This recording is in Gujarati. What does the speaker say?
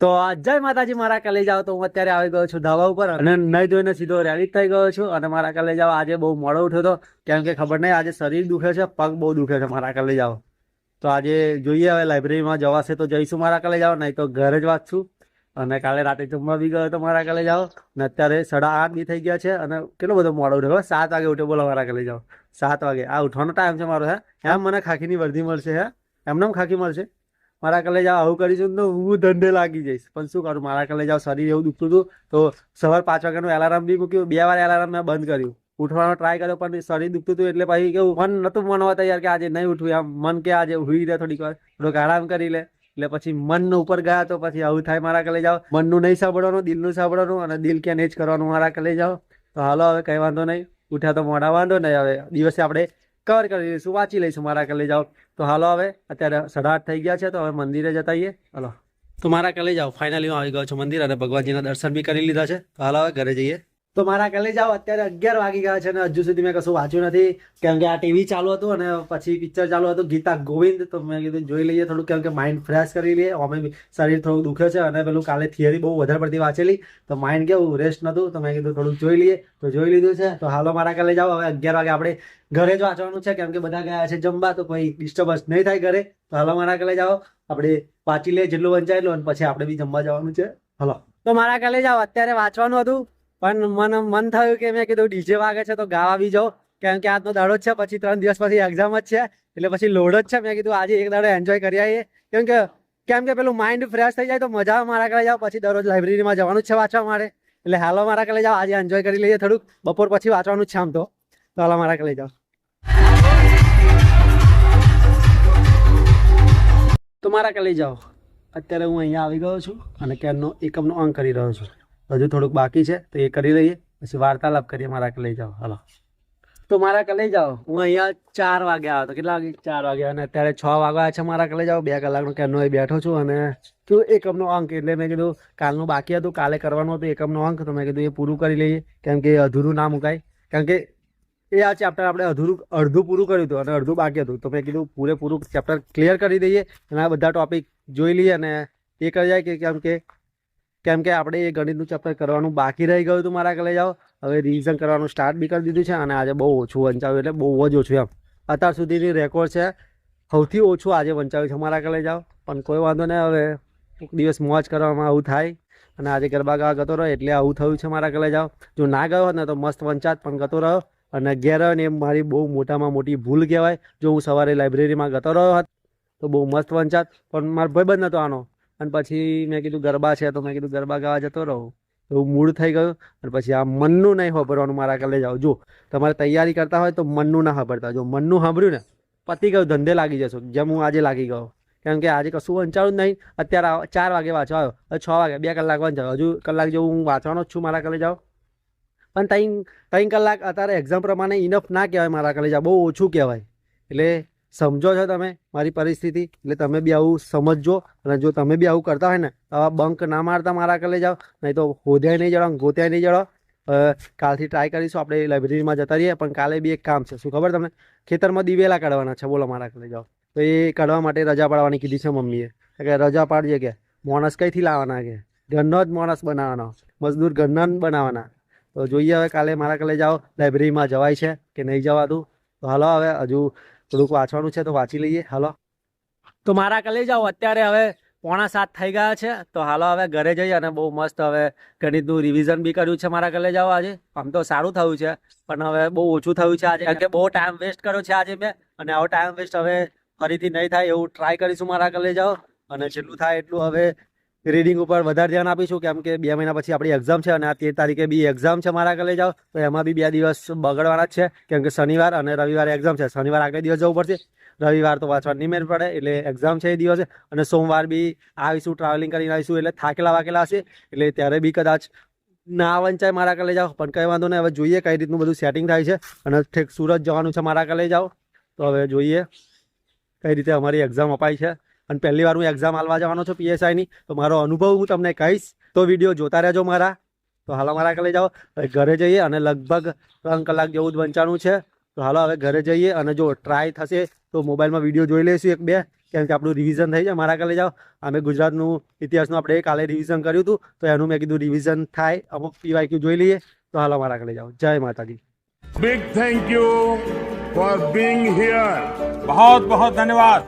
તો જય માતાજી, મારા કલેજાઓ તો હું અત્યારે આવી ગયો છું ધાબા ઉપર અને નહીં જોઈને સીધો રેલી થઈ ગયો છું અને મારા કલેજાઓ આજે બહુ મોડો ઉઠ્યો હતો. કેમ કે ખબર નહીં આજે શરીર દુખે છે, પગ બહુ દુખે છે મારા કલેજાઓ તો આજે જોઈએ હવે લાઇબ્રેરીમાં જવાશે તો જઈશું મારા કલેજાઓ નહીં તો ઘરે જ વાંચશું અને કાલે રાતે જમવા બી ગયો તો મારા કલેજાઓ અને અત્યારે સાડા આઠ બી થઈ ગયા છે અને કેટલો બધો મોડો ઉઠ્યો? સાત વાગે ઉઠ્યો બોલો મારા કલેજાઓ સાત વાગે. આ ઉઠવાનો ટાઈમ છે મારો, હે? એમ મને ખાખીની વર્ધી મળશે, હે? એમને ખાખી મળશે? મારા કલેજા આવું કરીશું તો હું ધંધે લાગી જઈશ. પણ શું કરું? મારા કલેજા શરીર એવું દુખતું હતું, તો સવાર પાંચ વાગ્યાનું એલાર્મ બી મૂક્યું. બે વાર એલાર્મ મેં બંધ કર્યું. ઉઠવાનો ટ્રાય કર્યો, પણ શરીર દુખતું હતું એટલે પછી કેવું મન નતું મનવા તૈયાર કે આજે નહીં ઉઠવું આમ મન કે આજે હુઈ રહે થોડીક વાર. થોડોક આરામ કરી લે. એટલે પછી મન ઉપર ગયા તો પછી આવું થાય મારા કલે જાઓ મનનું નહીં સાંભળવાનું, દિલનું સાંભળવાનું અને દિલ કે નહીં જ કરવાનું મારા કલે જાઓ તો હાલો હવે, કઈ વાંધો નહીં. ઉઠ્યા તો મોડા વાંધો નહીં હવે. દિવસે આપણે કવર કરી. લઈશું વાંચી લઈશું મારા કલે જાઓ. તો હાલો હવે, અત્યારે સાડા થઈ ગયા છે, તો હવે મંદિરે જતા આવીએ. હાલો. તો મારા કલે જાઓ. ફાઇનલી હું આવી ગયો છું મંદિર અને ભગવાનજીના દર્શન બી કરી લીધા છે. તો હાલો હવે ઘરે જઈએ. તો મારા કાલે જાઓ, અત્યારે અગિયાર વાગી ગયા છે અને હજુ સુધી મેં કશું વાંચ્યું નથી. કેમ કે આ ટીવી ચાલુ હતું અને પછી પિક્ચર ચાલુ હતું, ગીતા ગોવિંદ, તો મેં કીધું જોઈ લઈએ થોડું, કેમ કે માઇન્ડ ફ્રેશ કરી લઈએ. અમે શરીર થોડું દુખે છે અને પેલું કાલે થિયરી બહુ વધારે પડતી વાંચેલી. તો માઇન્ડ કેવું રેસ્ટ નહોતું તો મેં કીધું થોડુંક જોઈ લઈએ. તો જોઈ લીધું છે. તો હાલો મારા કાલે જાઓ, હવે અગિયાર વાગે આપણે ઘરે જ વાંચવાનું છે. કેમ કે બધા ગયા છે જમવા, તો કોઈ ડિસ્ટર્બન્સ નહીં થાય ઘરે. તો હાલો મારા કાલે જાઓ, આપણે વાંચી લઈએ, જેટલું વંચાય એટલું અને પછી આપણે બી જમવા જવાનું છે. હલો. તો મારા કાલે જાઓ, અત્યારે વાંચવાનું હતું. પણ મને મન થયું કે મેં કીધું ડીજે વાગે છે તો ગાવા બી જાઉં. કેમ કે આજનો દાડો જ છે, પછી ત્રણ દિવસ પછી એક્ઝામ જ છે, એટલે પછી લોડ જ છે. મેં કીધું આજે એક દાડો એન્જોય કરી આવીએ. કેમ કે કેમ કે પેલું માઇન્ડ ફ્રેશ થઈ જાય તો મજા મારા કરે જાઓ, પછી દરરોજ લાઇબ્રેરીમાં જવાનું છે વાંચવા માટે. એટલે હાલો મારા કરે જાવ આજે એન્જોય કરી લઈએ થોડુંક. બપોર પછી વાંચવાનું છે આમ તો. હાલો મારા કરે જાવ તો મારા કલે જાઓ. અત્યારે હું અહીંયા આવી ગયો છું અને કેનનો એકમનો અંક કરી રહ્યો છું. હજુ થોડુંક બાકી છે, તો એ કરી લઈએ. પછી વાર્તાલાપ કરીએ, મારા લઈ જાઓ. હાલો. તો મારા લઈ જાઓ. હું અહીંયા ચાર વાગે આવ્યો હતો. કેટલા વાગે? ચાર વાગે. અને અત્યારે છ વાગ્યા છે મારા લઈ જાઓ. બે કલાકનો કેનો એ બેઠો છું અને કયું એકમનો અંક. એટલે મેં કીધું, કાલનું બાકી હતું. કાલે કરવાનું હતું એકમનો અંક. તો મેં કીધું, એ પૂરું કરી લઈએ. કેમ કે અધૂરું ના મુકાય. કારણ કે એ આ ચેપ્ટર આપણે અધૂરું, અડધું પૂરું કર્યું હતું અને અડધું બાકી હતું. તો મેં કીધું, પૂરેપૂરું ચેપ્ટર ક્લિયર કરી દઈએ અને આ બધા ટોપિક જોઈ લઈએ અને એ કરી જાય કે કેમ કે કેમ કે આપણે એ ગણિતનું ચેપ્ટર કરવાનું બાકી રહી ગયું હતું મારા કલે જાઓ. હવે રિવિઝન કરવાનું સ્ટાર્ટ બી કરી દીધું છે અને આજે બહુ ઓછું વંચાવ્યું એટલે બહુ જ ઓછું એમ. અત્યાર સુધીની રેકોર્ડ છે સૌથી ઓછું આજે વંચાવ્યું છે મારા કલે જાઓ. પણ કોઈ વાંધો નહીં, હવે એક દિવસ મોજ કરવામાં આવું થાય અને આજે ગરબા ગાવા ગતો રહ્યો એટલે આવું થયું છે મારા કલે જાઓ. જો ના ગયો હોત ને તો મસ્ત વંચાત પણ ગતો રહ્યો અને ઘેર રહ્યો ને એ મારી બહુ મોટામાં મોટી ભૂલ કહેવાય. જો હું સવારે લાઇબ્રેરીમાં ગતો રહ્યો હોત તો બહુ મસ્ત વંચાત. પણ મારો ભાઈબંધ નહોતો આનો. અને પછી મેં કીધું, ગરબા છે તો મેં કીધું, ગરબા ગાવા જતો રહું. એવું મૂળ થઈ ગયું અને પછી આ મનનું નહીં વાપરવાનું મારા કલે જાઓ. જો તમારે તૈયારી કરતા હોય તો મનનું ના વાપરતા જો મનનું સાંભળ્યું ને, પતી ગયું, ધંધે લાગી જશો. જેમ હું આજે લાગી ગયો. કેમ કે આજે કશું વંચાયું જ નહીં. અત્યારે ચાર વાગે વાંચવા આવ્યો. છ વાગે, બે કલાક વંચાયો હજુ કલાક જેવું હું વાંચવાનો જ છું મારા કલે જાઓ. પણ ત્રણ ત્રણ કલાક અત્યારે એક્ઝામ પ્રમાણે ઇનફ ના કહેવાય મારા કલે જાઓ. બહુ ઓછું કહેવાય. એટલે સમજો છો તમે મારી પરિસ્થિતિ? એટલે તમે બી આવું સમજજો અને જો તમે બી આવું કરતા હોય ને, તો આવા બંક ના મારતા મારા કરે જાઓ. નહીં તો હોદ્યાય નહીં જડો ગોત્યાય નહીં જડો કાલથી ટ્રાય કરીશું, આપણે લાઇબ્રેરીમાં જતા રહીએ, પણ કાલે બી એક કામ છે. શું ખબર તમને? ખેતરમાં દિવેલા કાઢવાના છે, બોલો મારા કલે જાઓ. તો એ કાઢવા માટે રજા પાડવાની કીધી છે મમ્મીએ. કે રજા પાડજે કે. માણસ કઈથી લાવવાના કે? ઘરનો જ માણસ બનાવવાનો. મજદૂર ઘરના જ બનાવવાના. તો જોઈએ હવે કાલે મારા કલે જાઓ લાઇબ્રેરીમાં જવાય છે કે નહીં જવાતું? તો હાલો હવે હજુ થોડુંક વાંચવાનું છે તો વાંચી લઈએ. હાલો. તો મારા કલે જાઓ. અત્યારે હવે પોણા સાત થઈ ગયા છે. તો હાલો હવે ઘરે જઈએ અને બહુ મસ્ત હવે ગણિતનું રિવિઝન બી કર્યું છે મારા કલે જાઓ આજે. આમ તો સારું થયું છે, પણ હવે બહુ ઓછું થયું છે આજે. કારણ કે બહુ ટાઈમ વેસ્ટ કર્યો છે આજે મેં, અને આવો ટાઈમ વેસ્ટ હવે ફરીથી નહીં થાય એવું ટ્રાય કરીશું મારા કલે જાઓ. અને જેટલું થાય એટલું હવે રીડિંગ ઉપર વધારે ધ્યાન આપીશું, કેમ કે બે મહિના પછી આપણી એક્ઝામ છે અને આ તેર તારીખે બી એક્ઝામ છે મારા કલે જાઓ, તો એમાં બી બે દિવસ બગડવાના જ છે, કેમ કે શનિવાર અને રવિવારે એક્ઝામ છે. શનિવાર આગળ દિવસ જવું પડશે, રવિવાર તો વાંચવા નિમેર પડે, એટલે એક્ઝામ છે એ દિવસે, અને સોમવાર બી આવીશું ટ્રાવેલિંગ કરીને આવીશું, એટલે થાકેલા વાકેલા હશે, એટલે ત્યારે બી કદાચ ના વંચાય મારા કલે જાઓ, પણ કંઈ વાંધો નહીં, હવે જોઈએ કઈ રીતનું બધું સેટિંગ થાય છે, અને ઠેક સુરત જવાનું છે મારા કલે જાઓ, તો હવે જોઈએ કઈ રીતે અમારી એક્ઝામ અપાય છે. અને પહેલી વાર હું એક્ઝામ આલવા જવાનો છું પીએસઆઈની તો મારો અનુભવ હું તમને કહીશ. તો વીડિયો જોતા રહેજો મારા. તો હાલો મારા કલે જાઓ. ઘરે જઈએ અને લગભગ ત્રણ કલાક જેવું જ વંચાણું છે. તો હાલો હવે ઘરે જઈએ અને જો ટ્રાય થશે તો મોબાઈલમાં વીડિયો જોઈ લઈશું એક બે. કેમ કે આપણું રિવિઝન થઈ જાય. મારા કાલે જાઓ. અમે ગુજરાતનું ઇતિહાસનું આપણે કાલે રિવિઝન કર્યું હતું. તો એનું મેં કીધું રિવિઝન થાય. અમુક પીવાય જોઈ લઈએ. તો હાલો મારા કાલે જાઓ. જય માતાજી. Big thank you for being here બહુ બહુ ધન્યવાદ